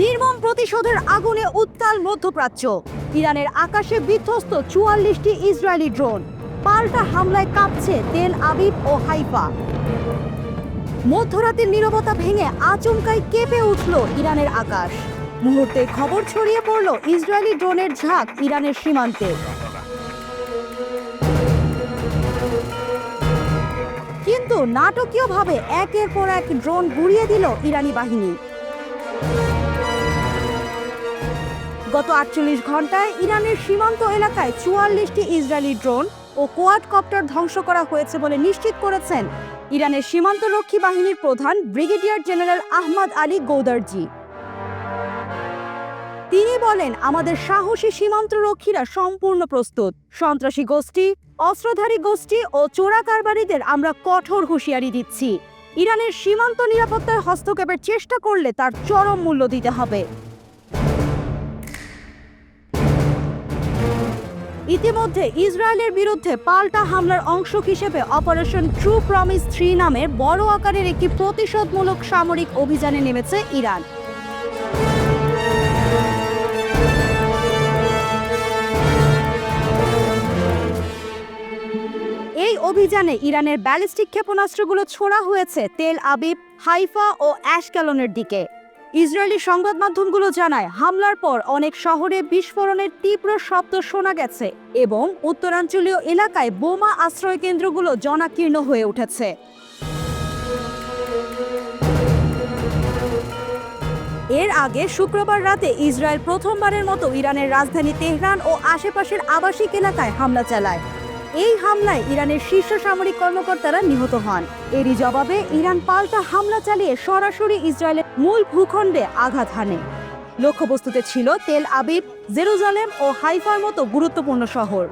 নির্মম প্রতিশোধের আগুনে উত্তাল মধ্যপ্রাচ্য। ইরানের আকাশে বিধ্বস্ত চুয়াল্লিশটি ইসরায়েলি ড্রোন। পাল্টা হামলায় কাঁপছে তেল আবিব ও হাইফা। মধ্যরাতের নীরবতা ভেঙে আচমকাই কেঁপে উঠল ইরানের আকাশ। মুহূর্তে খবর ছড়িয়ে পড়ল ইসরায়েলি ড্রোনের ঝাঁক ইরানের সীমান্তে। কিন্তু নাটকীয়ভাবে একের পর এক ড্রোন গুড়িয়ে দিল ইরানি বাহিনী। গত আটচল্লিশ ঘন্টায় ইরানের সীমান্ত এলাকায় চুয়াল্লিশটি ইসরায়েলি ড্রোন ও কোয়াডকপ্টার ধ্বংস করা হয়েছে বলে নিশ্চিত করেছেন ইরানের সীমান্তরক্ষী বাহিনীর প্রধান brigadier general Ahmad Ali Goudarzi. তিনি বলেন, আমাদের সাহসী সীমান্তরক্ষীরা সম্পূর্ণ প্রস্তুত। সন্ত্রাসী গোষ্ঠী, অস্ত্রধারী গোষ্ঠী ও চোরা কারবারিদের আমরা কঠোর হুঁশিয়ারি দিচ্ছি। ইরানের সীমান্ত নিরাপত্তায় হস্তক্ষেপের চেষ্টা করলে তার চরম মূল্য দিতে হবে। ইতিমধ্যে ইসরায়েলের বিরুদ্ধে পাল্টা হামলার অংশ হিসেবে অপারেশন ট্রু প্রমিস থ্রি নামের বড় আকারের একটি প্রতিশোধমূলক সামরিক অভিযানে নেমেছে ইরান। এই অভিযানে ইরানের ব্যালিস্টিক ক্ষেপণাস্ত্রগুলো ছোড়া হয়েছে তেল আবিব, হাইফা ও অ্যাশক্যালনের দিকে। ইসরায়েলি সংবাদ মাধ্যমগুলো জানায়, হামলার পর অনেক শহরে বিস্ফোরণের তীব্র শব্দ শোনা গেছে এবং উত্তরাঞ্চলীয় এলাকায় বোমা আশ্রয় কেন্দ্রগুলো জনাকীর্ণ হয়ে উঠেছে। এর আগে শুক্রবার রাতে ইসরায়েল প্রথমবারের মতো ইরানের রাজধানী তেহরান ও আশেপাশের আবাসিক এলাকায় হামলা চালায়। এই হামলায় ইরানের শীর্ষ সামরিক কর্মকর্তারা নিহত হন। এরই জবাবে ইরান পাল্টা হামলা চালিয়ে সরাসরি ইসরায়েলের মূল ভূখণ্ডে আঘাত হানে। লক্ষ্যবস্তুতে ছিল তেল আবিব, জেরুজালেম ও হাইফার মতো গুরুত্বপূর্ণ শহর।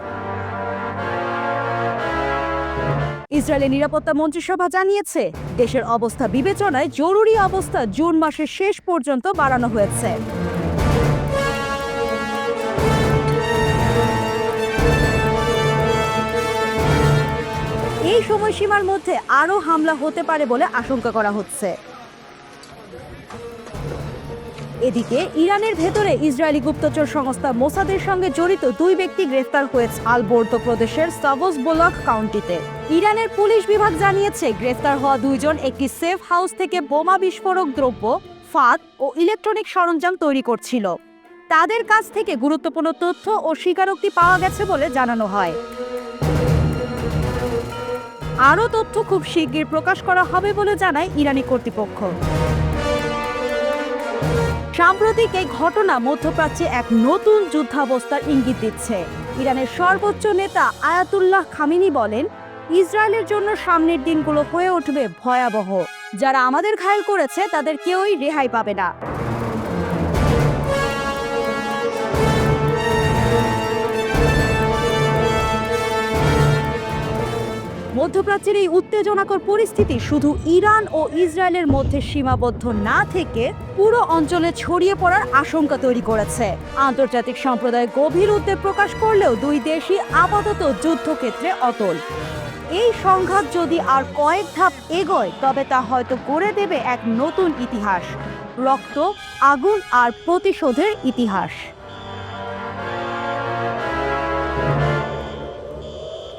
ইসরায়েলের নিরাপত্তা মন্ত্রিসভা জানিয়েছে, দেশের অবস্থা বিবেচনায় জরুরি অবস্থা জুন মাসের শেষ পর্যন্ত বাড়ানো হয়েছে। সময়সীমার মধ্যে আরও হামলা হতে পারে বলে আশঙ্কা করা হচ্ছে। এদিকে ইরানের ভেতরে ইসরায়েলি গুপ্তচর সংস্থা মোসাদের সঙ্গে জড়িত দুই ব্যক্তি গ্রেফতার হয়েছে আলবোর্তো প্রদেশের সাবস বোলাক কাউন্টিতে। ইরানের পুলিশ বিভাগ জানিয়েছে, গ্রেফতার হওয়া দুইজন একটি সেফ হাউস থেকে বোমা বিস্ফোরক দ্রব্য, ফাঁদ ও ইলেকট্রনিক সরঞ্জাম তৈরি করছিল। তাদের কাছ থেকে গুরুত্বপূর্ণ তথ্য ও স্বীকারোক্তি পাওয়া গেছে বলে জানানো হয়। আরও তথ্য খুব শিগগির প্রকাশ করা হবে বলে জানায় ইরানি কর্তৃপক্ষ। সাম্প্রতিক এই ঘটনা মধ্যপ্রাচ্যে এক নতুন যুদ্ধাবস্থার ইঙ্গিত দিচ্ছে। ইরানের সর্বোচ্চ নেতা আয়াতুল্লাহ খামিনি বলেন, ইসরায়েলের জন্য সামনের দিনগুলো হয়ে উঠবে ভয়াবহ। যারা আমাদের ঘায়েল করেছে, তাদের কেউই রেহাই পাবে না। মধ্যপ্রাচ্যের এই উত্তেজনাকর পরিস্থিতি শুধু ইরান ও ইসরায়েলের মধ্যে সীমাবদ্ধ না থেকে পুরো অঞ্চলে ছড়িয়ে পড়ার আশঙ্কা তৈরি করেছে। আন্তর্জাতিক সম্প্রদায় গভীর উদ্বেগ প্রকাশ করলেও দুই দেশই আপাতত যুদ্ধক্ষেত্রে অটল। এই সংঘাত যদি আর কয়েক ধাপ এগোয়, তবে তা হয়তো গড়ে দেবে এক নতুন ইতিহাস। রক্ত, আগুন আর প্রতিশোধের ইতিহাস।